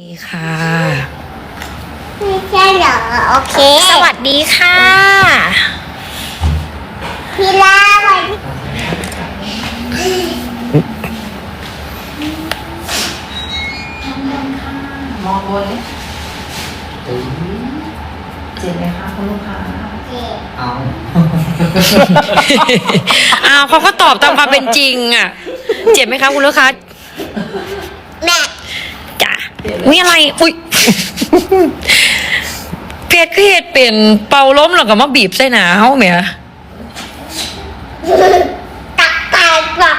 ดีค่ะ ไม่ใช่เหรอ โอเค สวัสดีค่ะ พี่ลาไปมองบนเลยเจ็บไหมคะคุณลูกค้าเอาอ้าวเขาก็ตอบตามความเป็นจริงอะ เจ็บไหมคะคุณลูกค้าแม่จ้ะ มีอะไร อุ้ยเพจก็เหตุเป็นเป่าล้มแล้วก็มาบีบใส่หนาเฮาแหม่ตักไก่กรอก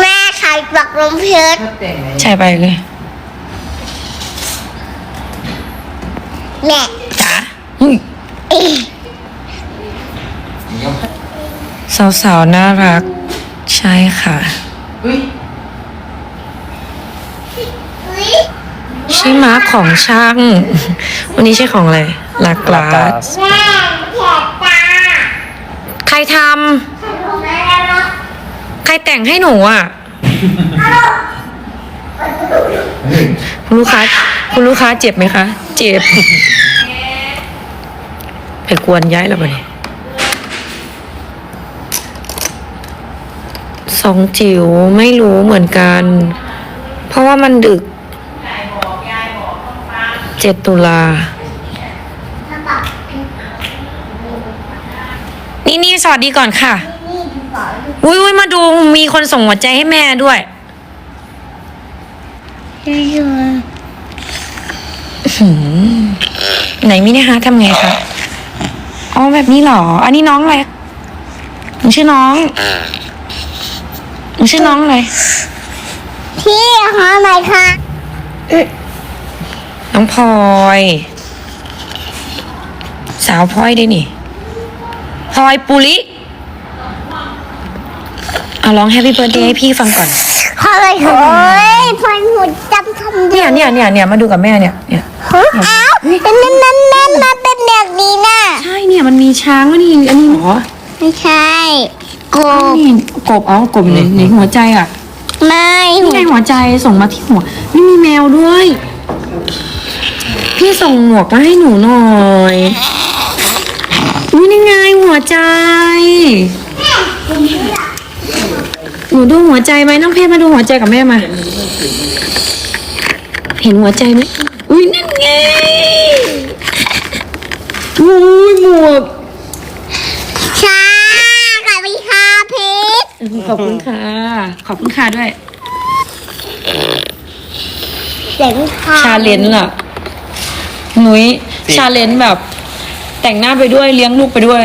แม่ไข่กรอกลมเพชรถ้าแต่งไหนใช่ไปเลยแม่จ้ะอุ้ยยกสาวๆ น่ารัก ใช่ค่ะ อุ้ย อุ๊ย ใช่มาร์คของช่าง วันนี้ใช่ของอะไรลากลาสแม่แขกตาใครทขนมอะไรเนาะำใครแต่งให้หนูอะ คุณลูกค้า คุณลูกค้าเจ็บไหมคะ เจ็บ ไปกวนย้ายแล้วปะเนี่ยสองจิ๋วไม่รู้เหมือนกัน เพราะว่ามันดึก เจ็ดตุลา นี่นี่สวัสดีก่อนค่ะนี่ดีกว่าอุ้ยอุ้ยมาดูมีคนส่งหัวใจให้แม่ด้วยเยอะไหนมินิฮาร์ททำไงคะ อ๋อแบบนี้เหรอ อันนี้น้องอะไรหนูชื่อน้องหนูชื่อน้องอะไรพี่หาไหนคะ น้องพลอย สาวพลอยด้วยนี่พลอยปุริเอาร้องแฮปปี้เบิร์ดเดย์ให้พี่ฟังก่อนหาอะไรคะโอ้ยพันหุ่นจำทำดีเนี่ยเนี่ยเนี่ยเนี่ยมาดูกับแม่เนี่ยเนี่ยฮะอ้าวนั่นนั่นนั่นมาเป็นแบบนี้น่ะใช่เนี่ยมันมีช้างวะนี่อันนี้หรอไม่ใช่กบนี่กบอ๋อกบในในหัวใจอะ ไม่นี่ไงหัวใจส่งมาที่หัวไม่มีแมวด้วย พี่ส่งหมวกมาให้หนูหน่อยนี่นี่ไงหัวใจ หนูดูหัวใจไหมน้องเพชรมาดูหัวใจกับแม่มา เห็นหัวใจไหมอุ้ยนั่นไงอุ้ยหมวกชากับพี่คาเพชรขอบคุณค่ะ ขอบคุณค่ะด้วยเสียงคาชาเลนจ์ล่ะ หนุ้ยชาเลนจ์แบบ แต่งหน้าไปด้วยเลี้ยงลูกไปด้วย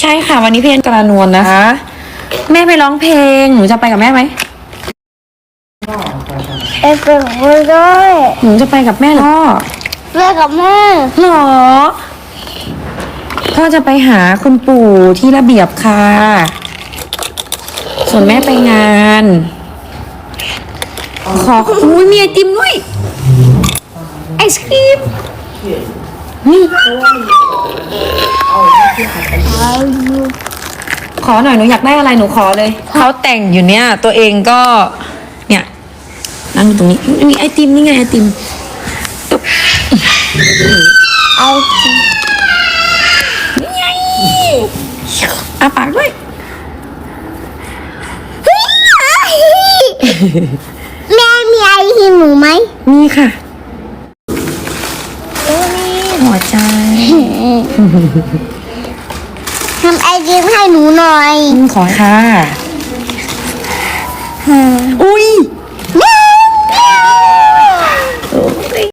ใช่ค่ะ วันนี้เพลงกระนวลนะคะ แม่ไปร้องเพลง หนูจะไปกับแม่ไหม เอฟเฟกต์ด้วยหนูจะไปกับแม่เหรอเลิกกับแม่พ่อหรอพ่อจะไปหาคุณปู่ที่ระเบียบค่ะ ส่วนแม่ไปงาน ขออุ้ยมีไอติมด้วยไอศครีมนี่ขอหน่อยหนูอยากได้อะไรหนูขอเลย เขาแต่งอยู่เนี่ย ตัวเองก็เนี่ยนั่งอยู่ตรงนี้มีไอติมนี่ไงไอติมเอาอาปากด้วยแม่มีไอทีหนูไหมนี่ค่ะ ทำไอติมให้หนูหน่อยขอค่ะ อุ้ย